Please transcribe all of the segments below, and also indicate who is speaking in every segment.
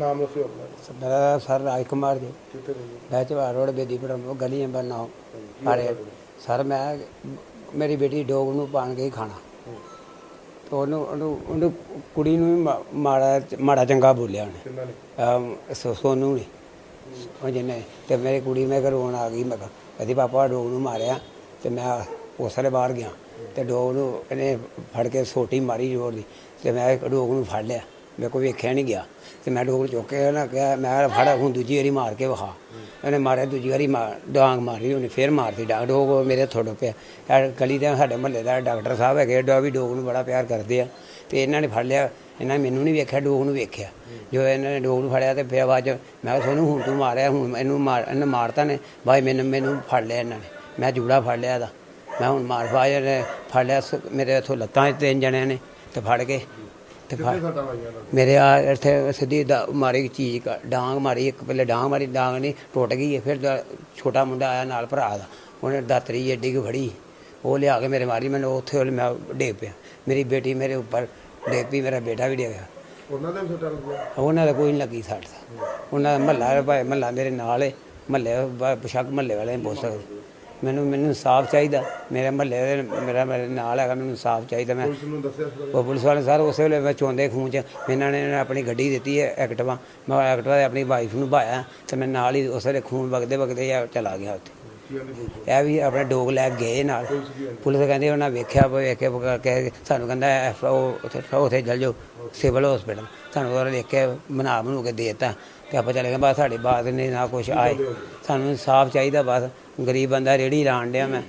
Speaker 1: ਨਾਮ ਦੱਸਿਓ ਆਪਣਾ।
Speaker 2: ਮੇਰਾ ਸਰ ਰਾਜ ਕੁਮਾਰ ਜੀ।
Speaker 1: ਕਿੱਥੇ ਰਹਿੰਦੇ
Speaker 2: ਮੈਂ ਚਵਾ ਰੋਡ ਬੇਦੀਪੁਰ ਨੂੰ ਗਲੀ ਨੰਬਰ 9 ਅਰੇ ਸਰ ਮੈਂ ਮੇਰੀ ਬੇਟੀ ਡੋਗ ਨੂੰ ਪਾਣ ਕੇ ਹੀ। ਖਾਣਾ ਤੇ ਉਹਨੂੰ ਉਹਨੂੰ ਉਹਨੂੰ ਕੁੜੀ ਨੂੰ ਵੀ ਮਾ- ਮਾੜਾ ਮਾੜਾ ਚੰਗਾ ਬੋਲਿਆ ਉਹਨੇ।
Speaker 1: ਕਿੰਨਾ ਨੇ
Speaker 2: ਅਮ ਸੋ- ਸੋਨੂੰ ਨੇ। ਉਹ ਜਿਹਨੇ ਤੇ ਮੇਰੀ ਕੁੜੀ ਮੈਂ ਘਰ ਰੋਣ ਆ ਗਈ ਮੈਂ ਕਿਹਾ ਕਹਿੰਦੀ ਪਾਪਾ ਡੋਗ ਨੂੰ ਮਾਰਿਆ ਤੇ ਮੈਂ ਉਸ ਵੇਲੇ ਬਾਹਰ ਗਿਆ। ਤੇ ਡੋਗ ਨੂੰ ਇਹਨੇ ਫੜ ਕੇ ਸੋਟੀ ਮਾਰੀ ਜੋਰ ਦੀ। ਤੇ ਮੈਂ ਡੋਗ ਨੂੰ ਫੜ ਲਿਆ। ਮੇਰੇ ਕੋਲ ਵੇਖਿਆ ਨਹੀਂ ਗਿਆ। ਤੇ ਮੈਂ ਡੋਗ ਚੁੱਕ ਕੇ ਨਾ ਕਿਹਾ, ਮੈਂ ਕਿਹਾ ਫੜ ਹੁਣ ਦੂਜੀ ਵਾਰੀ ਮਾਰ ਕੇ ਵਿਖਾ। ਉਹਨੇ ਮਾਰਿਆ, ਦੂਜੀ ਵਾਰੀ ਮਾਰ ਡਾਂਗ ਮਾਰੀ ਉਹਨੇ, ਫੇਰ ਮਾਰਤੀ ਡਾਂਗ। ਡੋਗ ਮੇਰੇ ਥੋੜੇ ਪਿਆ। ਇਹ ਗਲੀ ਦੇ ਸਾਡੇ ਮਹੱਲੇ ਦਾ ਡਾਕਟਰ ਸਾਹਿਬ ਹੈਗੇ ਡਾ ਵੀ ਡੋਗ ਨੂੰ ਬੜਾ ਪਿਆਰ ਕਰਦੇ ਆ। ਤੇ ਇਹਨਾਂ ਨੇ ਫੜ ਲਿਆ, ਇਹਨਾਂ ਨੇ ਮੈਨੂੰ ਨਹੀਂ ਵੇਖਿਆ ਡੋਗ ਨੂੰ ਵੇਖਿਆ। ਜੋ ਇਹਨਾਂ ਨੇ ਡੋਗ ਨੂੰ ਫੜਿਆ ਤੇ ਫਿਰ ਬਾਅਦ ਚ ਮੈਂ ਕਿਹਾ, ਸੋਨੂੰ ਹੁਣ ਤੂੰ ਮਾਰਿਆ, ਹੁਣ ਇਹਨੂੰ ਮਾਰ ਇਹਨੇ ਮਾਰਤਾ ਨੇ। ਬਾਈ ਮੈਨੂੰ ਮੈਨੂੰ ਫੜ ਲਿਆ ਇਹਨਾਂ ਨੇ। ਮੈਂ ਜੂੜਾ ਫੜ ਲਿਆ ਇਹਦਾ। ਮੈਂ ਹੁਣ ਮਾਰ ਬਾਜ ਨੇ ਫੜ ਲਿਆ ਮੇਰੇ ਇੱਥੋਂ ਲੱਤਾਂ ਤਿੰਨ ਜਣਿਆਂ ਨੇ ਤੇ ਫੜ ਕੇ ਤੇ ਫੜ ਮੇਰੇ ਆ ਇੱਥੇ ਸਿੱਧੀ ਡਾ- ਮਾਰੀ ਚੀਜ਼ ਕ- ਡਾਂਗ ਮਾਰੀ ਇੱਕ ਪਹਿਲੇ ਡਾਂਗ ਮਾਰੀ ਡਾਂਗ ਨਹੀਂ ਟੁੱਟ ਗਈ ਹੈ। ਫਿਰ ਦਾ- ਛੋਟਾ ਮੁੰਡਾ ਆਇਆ ਨਾਲ ਭਰਾ ਦਾ। ਉਹਨੇ ਦਾਤਰੀ ਏਡੀ ਕੁ ਫੜੀ ਉਹ ਲਿਆ ਕੇ ਮੇਰੇ ਮਾਰੀ ਮੈਨੂੰ ਉੱਥੇ ਉਹਨੇ ਮੈਂ ਡੇਗ ਪਿਆ। ਮੇਰੀ ਬੇਟੀ ਮੇਰੇ ਉੱਪਰ ਡੇਗ ਪਈ ਮੇਰਾ ਬੇਟਾ ਵੀ ਡਿੱਗ ਗਿਆ।
Speaker 1: ਉਹਨਾਂ ਦੇ ਵੀ ਸੱਟਾਂ ਲੱਗੀਆਂ?
Speaker 2: ਉਹਨਾਂ ਦਾ ਕੋਈ ਨਹੀਂ ਲੱਗੀ ਦਾ ਉਹਨਾਂ ਦਾ ਮਹੱਲਾ ਭਾਈ ਮਹੱਲਾ ਮੇਰੇ ਨਾਲ ਹੈ ਮਹੱਲੇ ਬਸ਼ੱਕ ਮਹੱਲੇ ਵਾਲੇ ਨੇ ਸਕਦੇ। ਮੈਨੂੰ ਮੈਨੂੰ ਇਨਸਾਫ ਚਾਹੀਦਾ। ਮੇਰੇ ਮਹੱਲੇ ਦੇ ਮੇਰਾ ਮੇਰੇ ਨਾਲ ਹੈਗਾ ਮੈਨੂੰ ਇਨਸਾਫ ਚਾਹੀਦਾ ਮੈਂ।
Speaker 1: ਪੁਲਿਸ ਨੂੰ ਦੱਸਿਆ ਸੀ
Speaker 2: ਉਹ ਪੁਲਿਸ ਵਾਲੇ ਸਰ ਉਸੇ ਵੇਲੇ ਮੈਂ ਚੋਂਦੇ ਖੂਨ ਚ ਇਹਨਾਂ ਨੇ ਆਪਣੀ ਗੱਡੀ ਦਿੱਤੀ ਹੈ ਐਕਟਿਵਾ। ਮੈਂ ਐਕਟਿਵਾ ਤੇ ਆਪਣੀ ਵਾਈਫ ਨੂੰ ਭਾਇਆ ਤੇ ਮੈਂ ਨਾਲ ਹੀ ਉਸੇ ਵੇਲੇ ਖੂਨ ਵਗਦੇ ਵਗਦੇ ਚਲਾ ਗਿਆ ਉੱਥੇ। ਇਹ ਵੀ ਆਪਣੇ ਡੋਗ ਲੈ ਗਏ ਨਾਲ। ਪੁਲਿਸ ਕਹਿੰਦੇ ਉਹਨਾਂ ਵੇਖਿਆ ਵੇਖ ਕੇ ਸਾਨੂੰ ਕਹਿੰਦਾ ਉਹ ਉੱਥੇ ਉੱਥੇ ਚਲ ਜਾਓ ਸਿਵਲ ਹਸਪੀਟਲ। ਸਾਨੂੰ ਉਹ ਵੇਖ ਕੇ ਬਣਾ ਬਣੂ ਕੇ ਦੇਤਾ ਤੇ ਆਪਾਂ ਚਲੇ ਗਏ ਬਸ ਸਾਡੀ ਬਾਤ ਨਹੀਂ ਨਾ ਕੁਛ ਆਏ। ਸਾਨੂੰ ਇਨਸਾਫ ਚਾਹੀਦਾ ਬਸ। ਗਰੀਬ ਬੰਦਾ ਰੇੜੀ ਲਾਣ ਡਿਆ ਮੈਂ।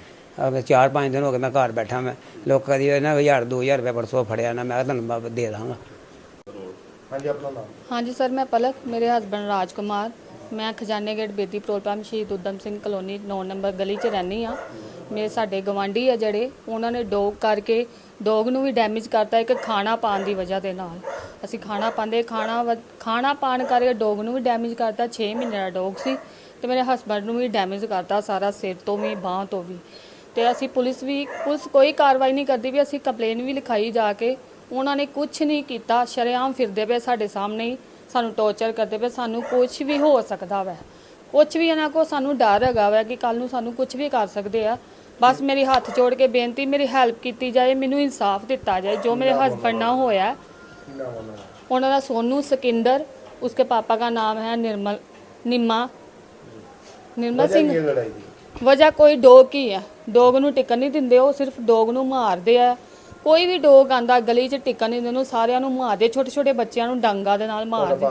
Speaker 2: ਚਾਰ ਪੰਜ ਦਿਨ ਹੋ ਗਏ ਮੈਂ ਘਰ ਬੈਠਾ ਮੈਂ। ਲੋਕਾਂ ਦੀ ਇਹਨਾਂ 1000 2000 ਰੁਪਏ ਪਰਸੋਂ ਫੜਿਆ ਨਾ ਮੈਂ ਕਿਹਾ ਤੁਹਾਨੂੰ ਮੈਂ ਦੇ ਦਾਂਗਾ।
Speaker 1: ਹਾਂਜੀ ਆਪਣਾ ਨਾਮ?
Speaker 3: ਹਾਂਜੀ ਸਰ ਮੈਂ ਪਲਕ ਮੇਰੇ ਹਸਬੰਡ ਰਾਜ ਕੁਮਾਰ ਮੈਂ ਖਜ਼ਾਨੇ ਗੇਟ ਬੇਦੀ ਪੰਪ ਸ਼ਹੀਦ ਉਦਮ ਸਿੰਘ ਕਲੋਨੀ 9 ਨੰਬਰ ਗਲੀ 'ਚ ਰਹਿੰਦੀ ਆ ਮੇਰੇ ਸਾਡੇ ਗਵਾਂਢੀ ਆ ਜਿਹੜੇ ਉਹਨਾਂ ਨੇ ਡੋਗ ਕਰਕੇ ਡੋਗ ਨੂੰ ਵੀ ਡੈਮੇਜ ਕਰਤਾ ਇੱਕ ਖਾਣਾ ਪਾਣ ਦੀ ਵਜ੍ਹਾ ਦੇ ਨਾਲ। ਅਸੀਂ ਖਾਣਾ ਪਾਉਂਦੇ ਖਾਣਾ ਵ- ਖਾਣਾ ਪਾਣ ਕਰਕੇ ਡੋਗ ਨੂੰ ਵੀ ਡੈਮੇਜ ਕਰਤਾ। 6 ਮਹੀਨੇ ਦਾ ਡੋਗ ਸੀ। ਤੇ ਮੇਰੇ ਹਸਬੰਡ ਨੂੰ ਵੀ ਡੈਮੇਜ ਕਰਤਾ ਸਾਰਾ ਸਿਰ ਤੋਂ ਵੀ ਬਾਹ ਤੋਂ ਵੀ। ਤੇ ਅਸੀਂ ਪੁਲਿਸ ਵੀ ਪੁਲਿਸ ਕੋਈ ਕਾਰਵਾਈ ਨਹੀਂ ਕਰਦੀ ਵੀ ਅਸੀਂ ਕੰਪਲੇਨ ਵੀ ਲਿਖਾਈ ਜਾ ਕੇ ਉਹਨਾਂ ਨੇ ਕੁਝ ਨਹੀਂ ਕੀਤਾ ਸ਼ਰੇਆਮ ਫਿਰਦੇ ਪਏ ਸਾਡੇ ਸਾਹਮਣੇ ਹੀ ਸਾਨੂੰ ਟੋਰਚਰ ਕਰਦੇ ਪਏ ਸਾਨੂੰ ਕੁਝ ਵੀ ਹੋ ਸਕਦਾ ਵੈ। ਕੁਝ ਵੀ ਇਹਨਾਂ ਕੋ ਸਾਨੂੰ ਡਰ ਹੈਗਾ ਵੈ ਕਿ ਕੱਲ ਨੂੰ ਸਾਨੂੰ ਕੁਝ ਵੀ ਕਰ ਸਕਦੇ ਆ। ਬਸ ਮੇਰੀ ਹੱਥ ਜੋੜ ਕੇ ਬੇਨਤੀ ਮੇਰੀ ਹੈਲਪ ਕੀਤੀ ਜਾਏ ਮੈਨੂੰ ਇਨਸਾਫ ਦਿੱਤਾ ਜਾਏ ਜੋ ਮੇਰੇ ਹਸਬੰਡ ਨਾਲ ਹੋਇਆ।
Speaker 1: ਉਹਨਾਂ ਦਾ
Speaker 3: ਸੋਨੂ ਸਕਿੰਦਰ ਉਸਕੇ ਪਾਪਾ ਦਾ ਨਾਮ ਹੈ ਨਿਰਮਲ
Speaker 1: ਨਿਮਾ। ਨਿਰਮਲ
Speaker 3: ਸਿੰਘ
Speaker 1: ਲੜਾਈ
Speaker 3: ਵਜ੍ਹਾ ਕੋਈ ਡੋਗ ਕੀ ਆ ਡੋਗ ਨੂੰ ਟਿਕਣ ਨਹੀਂ ਦਿੰਦੇ ਉਹ ਸਿਰਫ ਡੋਗ ਨੂੰ ਮਾਰਦੇ ਆ। ਕੋਈ ਵੀ ਡੋਗ ਆਂਦਾ ਗਲੀ 'ਚ ਟਿਕਣ ਨਹੀਂ ਦਿੰਦੇ ਉਹ ਸਾਰਿਆਂ ਨੂੰ ਮਾਰਦੇ। ਛੋਟੇ ਛੋਟੇ ਬੱਚਿਆਂ ਨੂੰ ਡਾਂਗਾ ਦੇ ਨਾਲ ਮਾਰਦੇ।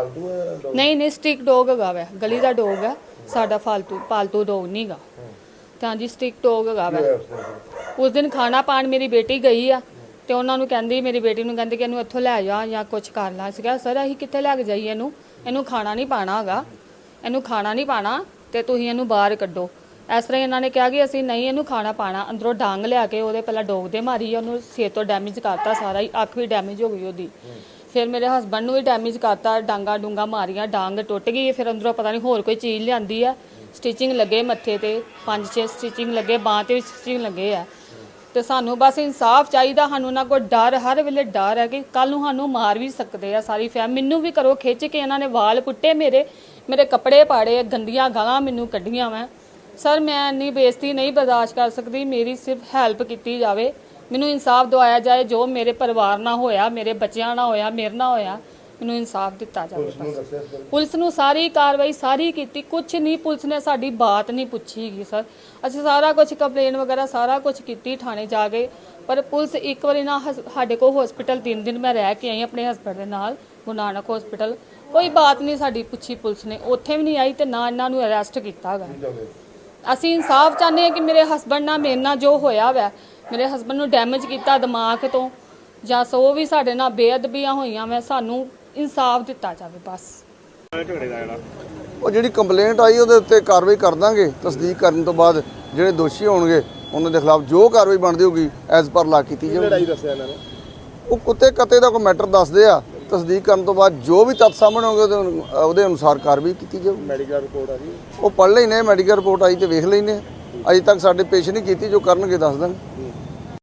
Speaker 3: ਨਹੀਂ ਨਹੀਂ ਸਟ੍ਰਿਕ ਡੋਗ ਹੈਗਾ ਵਾ। ਗਲੀ ਦਾ ਡੋਗ ਹੈ ਸਾਡਾ ਫਾਲਤੂ ਪਾਲਤੂ ਡੋਗ ਨਹੀਂ ਹੈਗਾ। ਤਾਂ ਜੀ ਸਟਿਕ ਡੋਗ ਹੈਗਾ ਵਾ।
Speaker 1: ਉਸ ਦਿਨ?
Speaker 3: ਖਾਣਾ ਪਾਣ ਮੇਰੀ ਬੇਟੀ ਗਈ ਆ ਤੇ ਉਹਨਾਂ ਨੂੰ ਕਹਿੰਦੀ ਮੇਰੀ ਬੇਟੀ ਨੂੰ ਕਹਿੰਦੀ ਕਿ ਇਹਨੂੰ ਇੱਥੋਂ ਲੈ ਜਾ ਜਾਂ ਕੁਝ ਕਰ ਲਾ। ਸੀਗਾ ਸਰ ਅਸੀਂ ਕਿੱਥੇ ਲੈ ਕੇ ਜਾਈਏ ਇਹਨੂੰ? ਇਹਨੂੰ ਖਾਣਾ ਨਹੀਂ ਪਾਣਾ ਹੈਗਾ। ਇਹਨੂੰ ਖਾਣਾ ਨਹੀਂ ਪਾਣਾ। ਤੇ ਤੁਸੀਂ ਇਹਨੂੰ ਬਾਹਰ ਕੱਢੋ। ਇਸ ਤਰ੍ਹਾਂ ਹੀ ਇਹਨਾਂ ਨੇ ਕਿਹਾ ਕਿ ਅਸੀਂ ਨਹੀਂ ਇਹਨੂੰ ਖਾਣਾ ਪਾਣਾ। ਅੰਦਰੋਂ ਡਾਂਗ ਲਿਆ ਕੇ ਉਹਦੇ ਪਹਿਲਾਂ ਡੋਗ ਦੇ ਮਾਰੀ, ਉਹਨੂੰ ਸਿਰ ਤੋਂ ਡੈਮੇਜ ਕਰਤਾ ਸਾਰਾ ਹੀ, ਅੱਖ ਵੀ ਡੈਮੇਜ ਹੋ ਗਈ ਉਹਦੀ। ਫਿਰ ਮੇਰੇ ਹਸਬੰਡ ਨੂੰ ਵੀ ਡੈਮੇਜ ਕਰਤਾ, ਡਾਂਗਾ ਡੂੰਗਾ ਮਾਰੀਆਂ, ਡਾਂਗ ਟੁੱਟ ਗਈ। ਫਿਰ ਅੰਦਰੋਂ ਪਤਾ ਨਹੀਂ ਹੋਰ ਕੋਈ ਚੀਜ਼ ਲਿਆਂਦੀ ਆ। ਸਟਿਚਿੰਗ ਲੱਗੇ ਮੱਥੇ ਤੇ, ਪੰਜ ਛੇ ਸਟਿਚਿੰਗ ਲੱਗੇ, ਬਾਂਹ ਤੇ ਵੀ ਸਟਿਚਿੰਗ ਲੱਗੇ ਆ। ਤੇ ਸਾਨੂੰ ਬਸ ਇਨਸਾਫ ਚਾਹੀਦਾ, ਸਾਨੂੰ ਨਾ ਕੋਈ ਡਰ, ਹਰ ਵੇਲੇ ਡਰ ਹੈ ਕਿ ਕੱਲ ਨੂੰ ਸਾਨੂੰ ਮਾਰ ਵੀ ਸਕਦੇ ਆ ਸਾਰੀ ਫੈਮ ਮੈਨੂੰ ਵੀ ਕਰੋ ਖਿੱਚ ਕੇ ਇਹਨਾਂ ਨੇ ਵਾਲ ਪੁੱਟੇ ਮੇਰੇ ਮੇਰੇ ਕੱਪੜੇ ਪਾੜੇ, ਗੰਦੀਆਂ ਗਾਲਾਂ ਮੈਨੂੰ ਕੱਢੀਆਂ ਮੈਂ। ਸਰ ਮੈਂ ਇੰਨੀ ਬੇਇੱਜ਼ਤੀ ਨਹੀਂ ਬਰਦਾਸ਼ਤ ਕਰ ਸਕਦੀ, ਮੇਰੀ ਸਿਰਫ ਹੈਲਪ ਕੀਤੀ ਜਾਵੇ। ਮੈਨੂੰ ਇਨਸਾਫ ਦਵਾਇਆ ਜਾਏ, ਜੋ ਮੇਰੇ ਪਰਿਵਾਰ ਨਾਲ ਹੋਇਆ, ਮੇਰੇ ਬੱਚਿਆਂ ਨਾਲ ਹੋਇਆ, ਮੇਰੇ ਨਾਲ ਹੋਇਆ। ਮੈਨੂੰ ਇਨਸਾਫ ਦਿੱਤਾ ਜਾਵੇ
Speaker 1: ਪੁਲਿਸ ਨੂੰ
Speaker 3: ਪੁਲਿਸ ਸਾਰੀ ਕਾਰਵਾਈ ਸਾਰੀ ਕੀਤੀ। ਕੁਝ ਨਹੀਂ ਪੁਲਿਸ ਨੇ ਸਾਡੀ ਬਾਤ ਨਹੀਂ ਪੁੱਛੀਗੀ ਸਰ। ਅਸੀਂ ਸਾਰਾ ਕੁਝ ਕੰਪਲੇਨ ਵਗੈਰਾ ਸਾਰਾ ਕੁਝ ਕੀਤੀ ਥਾਣੇ ਜਾ ਕੇ। ਪਰ ਪੁਲਿਸ ਇੱਕ ਵਾਰੀ ਨਾ ਹਸ- ਸਾਡੇ ਕੋਲ ਹਸਪੀਟਲ ਤਿੰਨ ਦਿਨ ਮੈਂ ਰਹਿ ਕੇ ਆਈ ਆਪਣੇ ਹਸਬੰਡ ਦੇ ਨਾਲ ਗੁਰੂ ਨਾਨਕ ਹਸਪੀਟਲ ਕੋਈ ਬਾਤ ਨਹੀਂ ਸਾਡੀ ਪੁੱਛੀ ਪੁਲਿਸ ਨੇ। ਉੱਥੇ ਵੀ ਨਹੀਂ ਆਈ ਤੇ ਨਾ ਇਹਨਾਂ ਨੂੰ ਅਰੈਸਟ ਕੀਤਾ
Speaker 1: ਚਾਹੁੰਦੇ
Speaker 3: ਅਸੀਂ ਇਨਸਾਫ ਚਾਹੁੰਦੇ ਹਾਂ ਕਿ ਮੇਰੇ ਹਸਬੰਡ ਨਾਲ ਮੇਰੇ ਨਾਲ ਜੋ ਹੋਇਆ ਵੈ ਮੇਰੇ ਹਸਬੰਡ ਨੂੰ ਡੈਮੇਜ ਕੀਤਾ ਦਿਮਾਗ ਤੋਂ। ਜਾਂ ਸੋ ਵੀ ਸਾਡੇ ਨਾਲ ਬੇਅਦਬੀਆਂ ਹੋਈਆਂ ਵੈ ਸਾਨੂੰ ਇਨਸਾਫ ਦਿੱਤਾ ਜਾਵੇ ਬਸ।
Speaker 4: ਉਹ ਜਿਹੜੀ ਕੰਪਲੇਂਟ ਆਈ ਉਹਦੇ ਉੱਤੇ ਕਾਰਵਾਈ ਕਰ ਦਾਂਗੇ ਤਸਦੀਕ ਕਰਨ ਤੋਂ ਬਾਅਦ ਜਿਹੜੇ ਦੋਸ਼ੀ ਹੋਣਗੇ ਉਹਨਾਂ ਦੇ ਖਿਲਾਫ ਜੋ ਕਾਰਵਾਈ ਬਣਦੀ ਹੋਗੀ ਐਜ਼ ਪਰ ਲਾ ਕੀਤੀ ਜਾਊਗੀ।
Speaker 1: ਲੜਾਈ ਦੱਸਿਆ ਇਹਨਾਂ ਨੇ।
Speaker 4: ਉਹ ਕੁੱਤੇ ਕੱਤੇ ਦਾ ਕੋਈ ਮੈਟਰ ਦੱਸਦੇ ਆ ਤਸਦੀਕ ਕਰਨ ਤੋਂ ਬਾਅਦ ਜੋ ਵੀ ਤੱਥ ਸਾਹਮਣੇ ਹੋਣਗੇ ਉਹਦੇ ਅਨੁ- ਉਹਦੇ ਅਨੁਸਾਰ ਕਾਰਵਾਈ ਕੀਤੀ ਜਾਊਗੀ।
Speaker 1: ਮੈਡੀਕਲ ਰਿਪੋਰਟ ਆ ਹੈ
Speaker 4: ਉਹ ਪੜ੍ਹ ਲੈਨੇ ਮੈਡੀਕਲ ਰਿਪੋਰਟ ਆਈ ਤੇ ਵੇਖ ਲੈਨੇ ਅਜੇ ਤੱਕ ਸਾਡੇ ਪੇਸ਼ ਨਹੀਂ ਕੀਤੀ ਜੋ ਕਰਨਗੇ ਦੱਸ ਦਾਂਗੇ।